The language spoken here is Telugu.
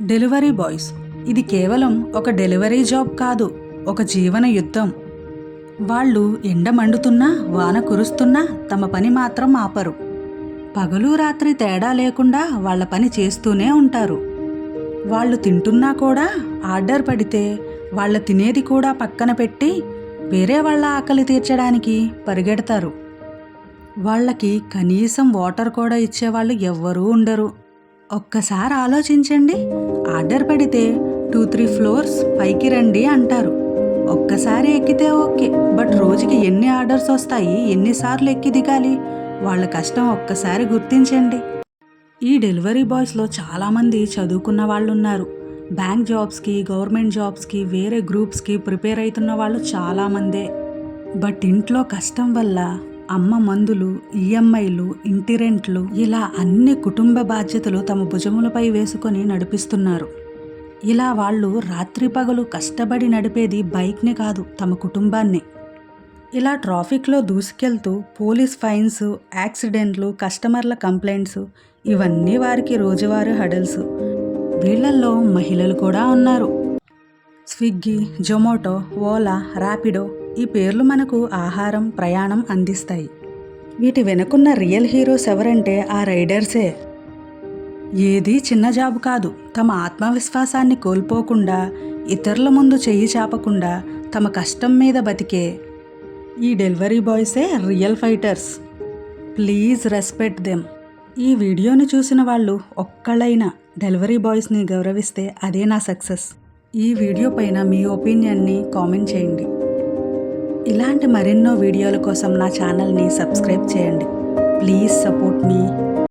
డెలివరీ బాయ్స్ ఇది కేవలం ఒక డెలివరీ జాబ్ కాదు ఒక జీవన యుద్ధం. వాళ్ళు ఎండ మండుతున్నా వాన కురుస్తున్నా తమ పని మాత్రం ఆపరు. పగలు రాత్రి తేడా లేకుండా వాళ్ళ పని చేస్తూనే ఉంటారు. వాళ్ళు తింటున్నా కూడా ఆర్డర్ పడితే వాళ్ళ తినేది కూడా పక్కన పెట్టి వేరే వాళ్ళ ఆకలి తీర్చడానికి పరిగెడతారు. వాళ్ళకి కనీసం వాటర్ కూడా ఇచ్చేవాళ్ళు ఎవ్వరూ ఉండరు. ఒక్కసారి ఆలోచించండి. ఆర్డర్ పెడితే టూ త్రీ ఫ్లోర్స్ పైకి రండి అంటారు. ఒక్కసారి ఎక్కితే ఓకే. బట్ రోజుకి ఎన్ని ఆర్డర్స్ వస్తాయి ఎన్నిసార్లు ఎక్కి దిగాలి? వాళ్ళ కష్టం ఒక్కసారి గుర్తించండి. ఈ డెలివరీ బాయ్స్లో చాలామంది చదువుకున్న వాళ్ళు ఉన్నారు బ్యాంక్ జాబ్స్కి గవర్నమెంట్ జాబ్స్కి వేరే గ్రూప్స్కి ప్రిపేర్ అవుతున్న వాళ్ళు చాలామందే. బట్ ఇంట్లో కష్టం వల్ల అమ్మ మందులు ఈఎంఐలు ఇంటి రెంట్లు ఇలా అన్ని కుటుంబ బాధ్యతలు తమ భుజములపై వేసుకొని నడిపిస్తున్నారు. ఇలా వాళ్ళు రాత్రి పగలు కష్టపడి నడిపేది బైక్ని కాదు తమ కుటుంబాన్ని. ఇలా ట్రాఫిక్లో దూసుకెళ్తూ పోలీస్ ఫైన్స్ యాక్సిడెంట్లు కస్టమర్ల కంప్లైంట్స్ ఇవన్నీ వారికి రోజువారీ హడల్స్. వీళ్ళల్లో మహిళలు కూడా ఉన్నారు. స్విగ్గీ జొమాటో ఓలా ర్యాపిడో ఈ పేర్లు మనకు ఆహారం ప్రయాణం అందిస్తాయి. వీటి వెనుకున్న రియల్ హీరోస్ ఎవరంటే ఆ రైడర్సే. ఏది చిన్న జాబు కాదు. తమ ఆత్మవిశ్వాసాన్ని కోల్పోకుండా ఇతరుల ముందు చెయ్యి చాపకుండా తమ కష్టం మీద బతికే ఈ delivery బాయ్సే real fighters. Please respect them. ఈ వీడియోని చూసిన వాళ్ళు ఒక్కళ్ళైనా డెలివరీ బాయ్స్ని గౌరవిస్తే అదే నా సక్సెస్. ఈ వీడియో పైన మీ ఒపీనియన్ని కామెంట్ చేయండి. ఇలాంటి మరెన్నో వీడియోల కోసం నా ఛానల్ని సబ్స్క్రైబ్ చేయండి. Please support me.